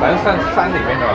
反正算山里面的吧。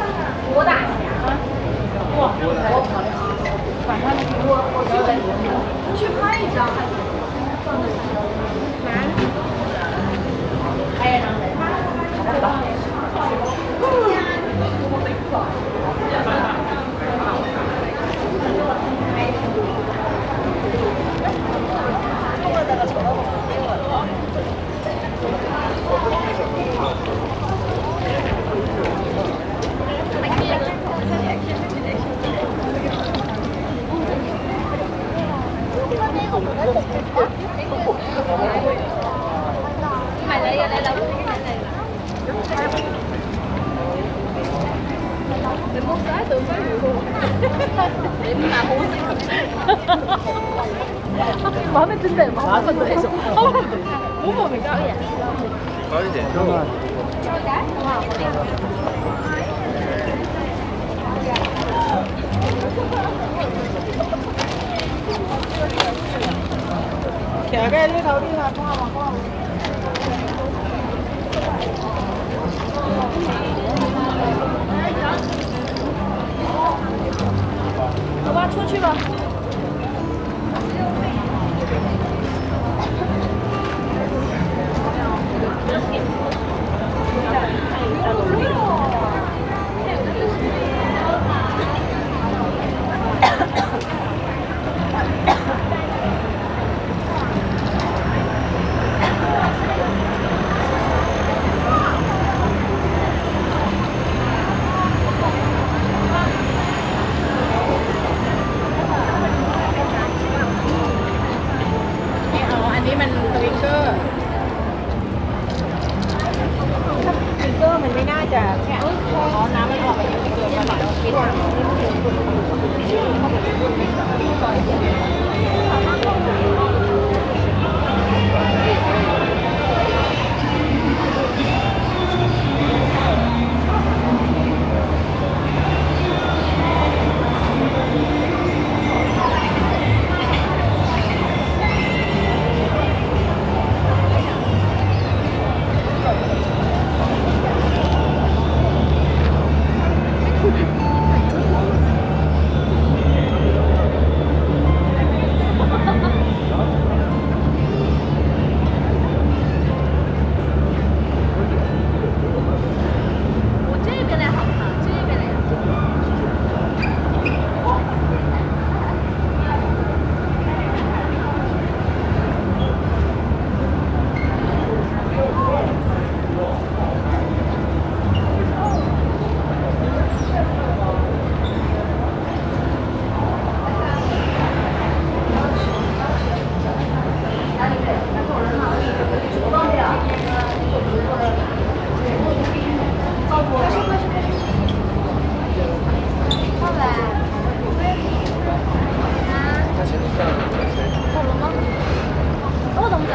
마음에 든다 마음에 든다 너무 마음에 든다 kẻ cái đấy thấu đi là không làm con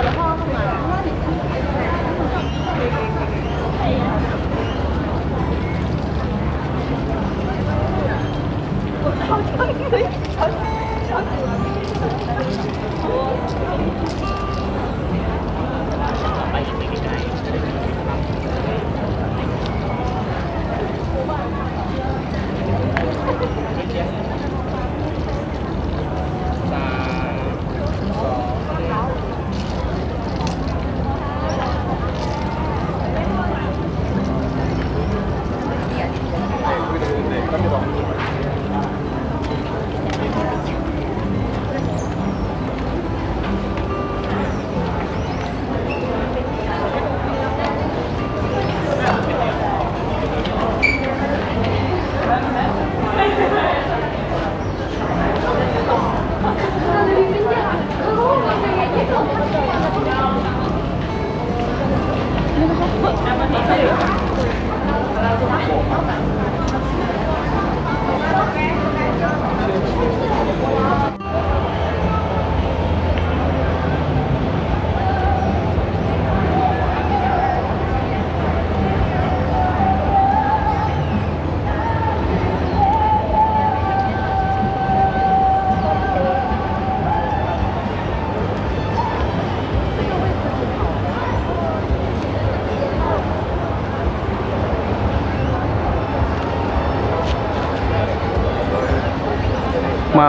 的话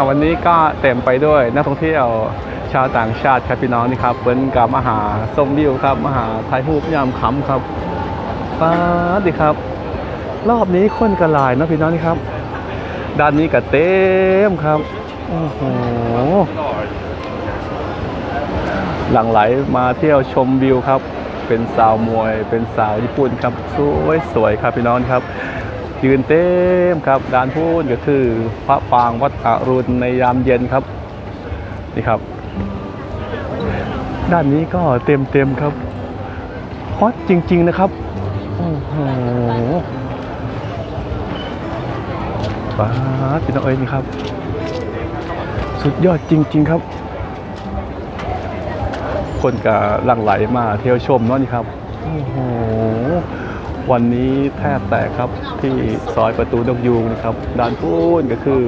วันนี้ก็เต็มไปด้วยนักท่องเที่ยวชาวต่างชาติครับพี่น้องนี่ครับเปิ้นกับมหาส้มวิวครับมหาถ่ายรูปยามค่ำครับป้าดิครับ รอบนี้คนกระลายนะพี่น้องนี่ครับ ด้านนี้ก็เต็มครับโอ้โหหลังไหลมาเที่ยวชมวิวครับ เป็นสาวมวย เป็นสาวญี่ปุ่นครับ สวยสวยครับพี่น้องครับ ยืนเต็มครับด้านพูนก็คือพระปางวัดอรุณในยามเย็นครับนี่ครับ ด้านนี้ก็เต็มเต็มครับฮอตจริง ๆนะครับโอ้โหป้าดพี่น้องเอ้ยนี่ครับ สุดยอดจริง ๆครับ คนกะหลั่งไหลมาเที่ยวชมเนาะนี่ครับโอ้โห วันนี้แทบแตกครับที่ซอยประตูนกยูงนะครับด้านพูนก็คือ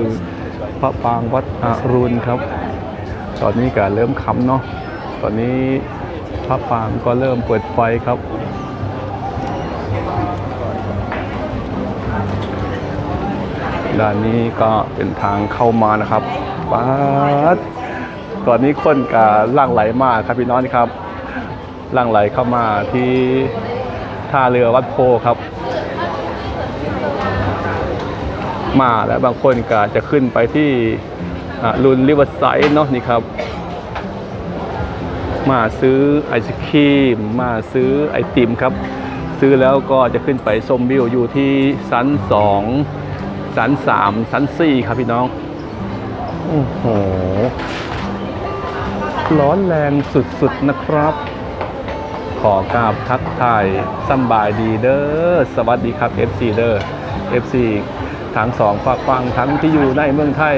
พระปางวัดอรุณครับ ตอนนี้ก็เริ่มค่ำเนาะตอนนี้พระปางก็เริ่มเปิดไฟครับด้านนี้ก็เป็นทางเข้ามานะครับป๊าดตอนนี้คนกับล่างไหลมากครับพี่น้องครับล่างไหลเข้ามาที่ ท่าเรือวัดโพครับ มาแล้วบางคนก็จะขึ้นไปที่ลุนริเวอร์ไซด์เนาะนี่ครับ มาซื้อไอศครีม มาซื้อไอติมครับ ซื้อแล้วก็จะขึ้นไปชมวิวอยู่ที่ชั้นสองชั้นสามชั้นสี่ครับพี่น้องโอ้โหร้อนแรงสุดๆนะครับ ขอกราบทักทายสำบายดีเด้อสวัสดีครับ FC เด้อ FC ทั้งสองฝากฟังทั้งที่อยู่ในเมืองไทย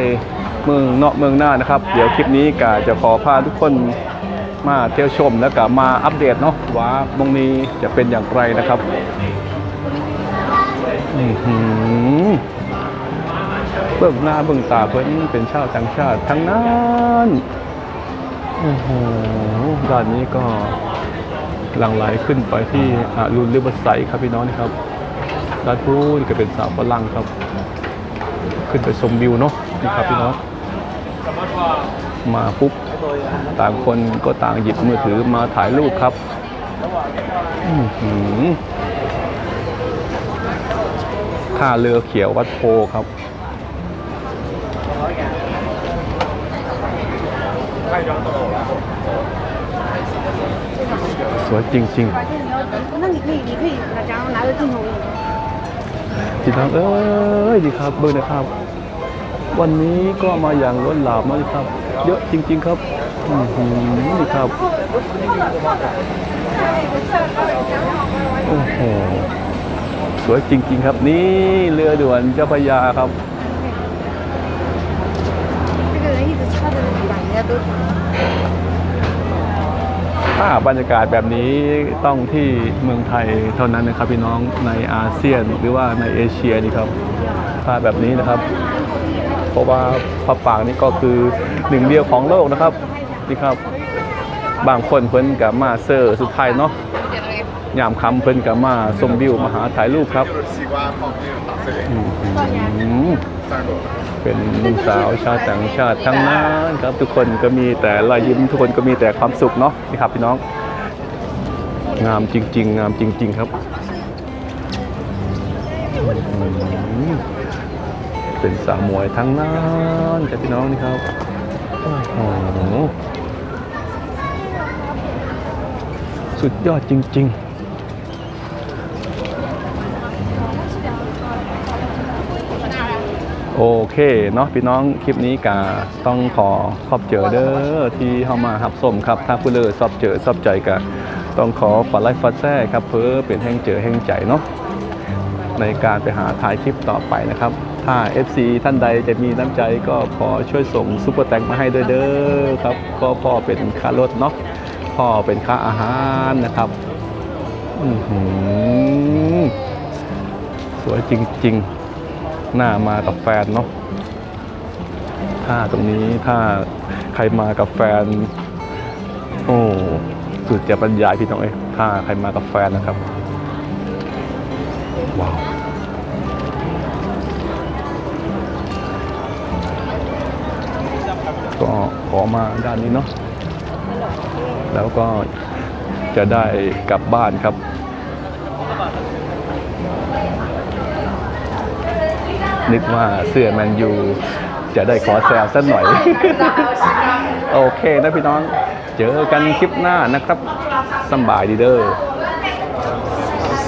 เมืองนอกเมืองหน้านะครับ เดี๋ยวคลิปนี้กาจะขอพาทุกคนมาเที่ยวชมแล้วก็มาอัปเดตเนาะว่าตรงนี้จะเป็นอย่างไรนะครับอื้อหือเบิ่งหน้าเบิ่งตาเพิ่นเป็นชาวต่างชาติทั้งนั้นโอ้โหด้านนี้ก็ หลั่งไหลขึ้นไปที่รุณริเวอร์ไซครับพี่น้องนี่ครับด้านพูนก็เป็นสาวฝรั่งครับ ขึ้นไปชมวิวเนาะนี่ครับพี่น้องมาปุ๊บต่างคนก็ต่างหยิบมือถือมาถ่ายรูปครับอื้อหือท่าเรือเขียววัดโพครับส วยจริง 那你可以，你可以拿，假如拿着镜头。 ๆพี่น้องเอ้ยดีครับเบอร์นะครับ วันนี้ก็มาอย่างล้นหลามมากเลยครับ เยอะจริง ๆ ครับอื้อหือนี่ครับ โอ้โห สวยจริง ๆ ครับ นี่เรือด่วนเจ้าพระยาครับ 这个人一直插着你吧，人家都 ถ้าบรรยากาศแบบนี้ต้องที่เมืองไทยเท่านั้นนะครับพี่น้องในอาเซียนหรือว่าในเอเชียนี่ครับถ้าแบบนี้นะครับ เพราะว่าพระปรางนี่ก็คือหนึ่งเดียวของโลกนะครับนี่ครับ บางคนเพิ่นกับมาเซอร์สุดท้ายเนาะ ยามคำเพิ่นกับมาชมวิวมาหาถ่ายรูปครับเป็นสาวชาวต่างชาติทั้งนั้นครับ ทุกคนก็มีแต่รอยยิ้มทุกคนก็มีแต่ความสุขเนาะนี่ครับพี่น้อง งามจริง ๆ งามจริง ๆ ครับ เป็นสาวมวยทั้งนั้นครับพี่น้องนี่ครับสุดยอดจริง ๆ โอเคเนาะพี่น้องคลิปนี้กาต้องขอขอบเจอเด้อที่เข้ามาหับสมครับ ถ้าผู้เลอชอบเจอชอบใจกะต้องขอฝากไลฟ์ฟาแซ่ครับเพื่อเป็นแห่งเจอแห่งใจเนาะในการไปหาถ่ายคลิปต่อไปนะครับ ถ้า FC ท่านใดจะมีน้ำใจก็ขอช่วยส่งซุปเปอร์แตงมาให้ด้วยเด้อครับ ก็พ่อเป็นค่ารถเนาะพ่อเป็นค่าอาหารนะครับอื้อหือสวยจริง ๆ หน้ามากับแฟนเนาะถ้าตรงนี้ถ้าใครมากับแฟน โอ้สุดจะบรรยายพี่น้องเอ้ถ้าใครมากับแฟนนะครับ ว้าวก็ขอมาด้านนี้เนาะแล้วก็จะได้กลับบ้านครับ นึกว่าเสื้อแมนยูจะได้ขอแซวสักหน่อย โอเคนะพี่น้อง เจอกันคลิปหน้านะครับสำบายดีเด้อ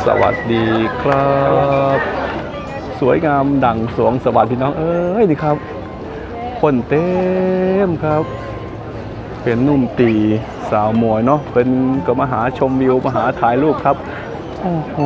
สวัสดีครับ สวยงามดังสวงสวัสดีพี่น้องเอ้ยนี่ครับ คนเต็มครับ เป็นหนุ่มตีสาวมวยเนาะเป็นก็มาหาชมวิวมาหาถ่ายรูปครับ โอ้โห